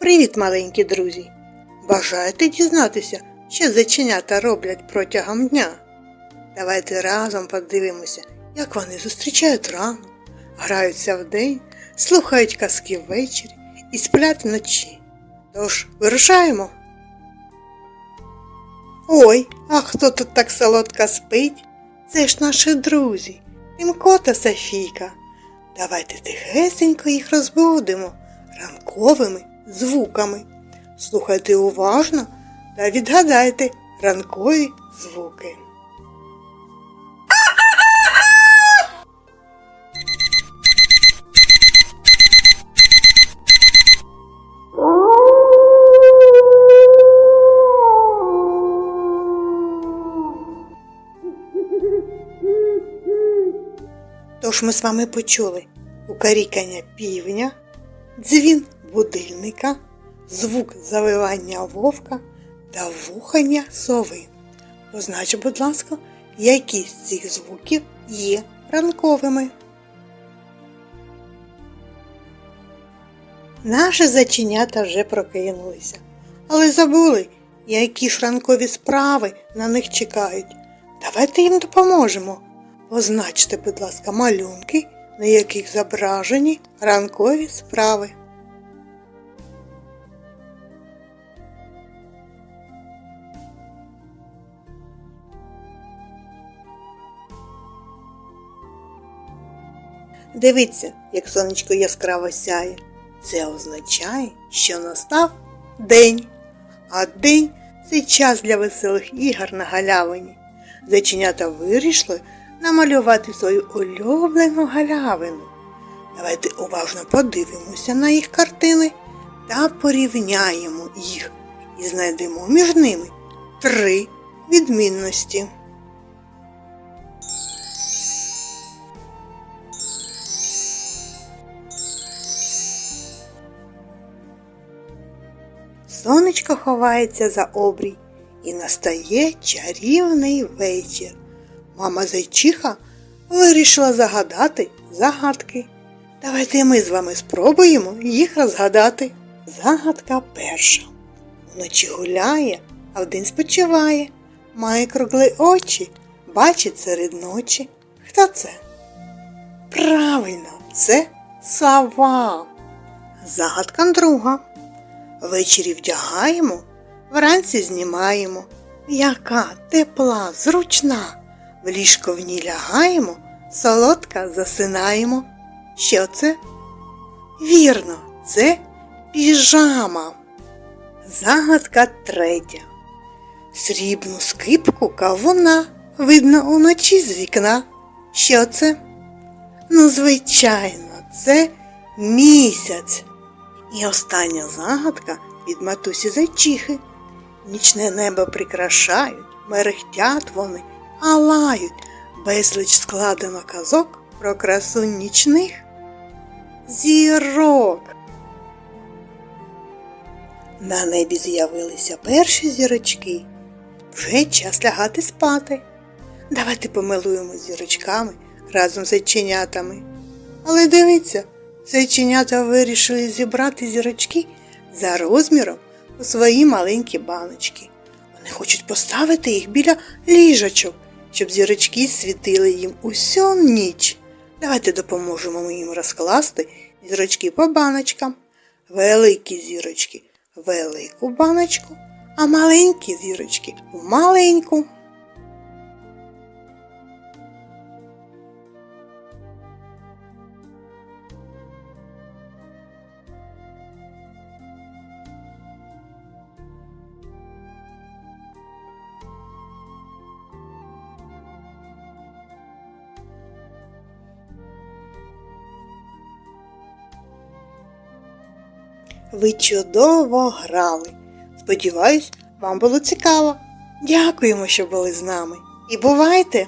Привіт, маленькі друзі! Бажаєте дізнатися, що зайченята роблять протягом дня? Давайте разом подивимося, як вони зустрічають ранок, граються вдень, слухають казки ввечері і сплять вночі. Тож, вирушаємо. Ой, а хто тут так солодко спить? Це ж наші друзі, Тимко та Софійка. Давайте тихесенько їх розбудимо ранковими звуками. Слухайте уважно та відгадайте ранкові звуки. Тож ми з вами почули укарікання півня, дзвін будильника, звук завивання вовка та вухання сови. Познач, будь ласка, які з цих звуків є ранковими. Наші заченята вже прокинулися, але забули, які ж ранкові справи на них чекають. Давайте їм допоможемо. Позначте, будь ласка, малюнки, на яких зображені ранкові справи. Дивіться, як сонечко яскраво сяє. Це означає, що настав день. А день це час для веселих ігор на галявині. Зайченята вирішили намалювати свою улюблену галявину. Давайте уважно подивимося на їх картини та порівняємо їх і знайдемо між ними три відмінності. Сонечко ховається за обрій і настає чарівний вечір. Мама зайчиха вирішила загадати загадки. Давайте ми з вами спробуємо їх розгадати. Загадка перша. Вночі гуляє, а вдень спочиває. Має кругли очі, бачить серед ночі. Хто це? Правильно, це сова. Загадка друга. Ввечері вдягаємо, вранці знімаємо. Яка тепла, зручна. В ліжко в ній лягаємо, солодка засинаємо. Що це? Вірно, це піжама. Загадка третя. Срібну скипку кавуна видно уночі з вікна. Що це? Ну, звичайно, це місяць. І остання загадка від матусі зайчихи. Нічне небо прикрашають, мерехтять вони, а лають безліч складено казок про красу нічних зірок. На небі з'явилися перші зірочки. Вже час лягати спати. Давайте помилуємо зірочками разом з зайченятами. Але дивіться, зайченята вирішили зібрати зірочки за розміром у свої маленькі баночки. Вони хочуть поставити їх біля ліжачок, щоб зірочки світили їм усю ніч. Давайте допоможемо їм розкласти зірочки по баночкам. Великі зірочки велику баночку, а маленькі зірочки в маленьку. Ви чудово грали. Сподіваюсь, вам було цікаво. Дякуємо, що були з нами. І бувайте!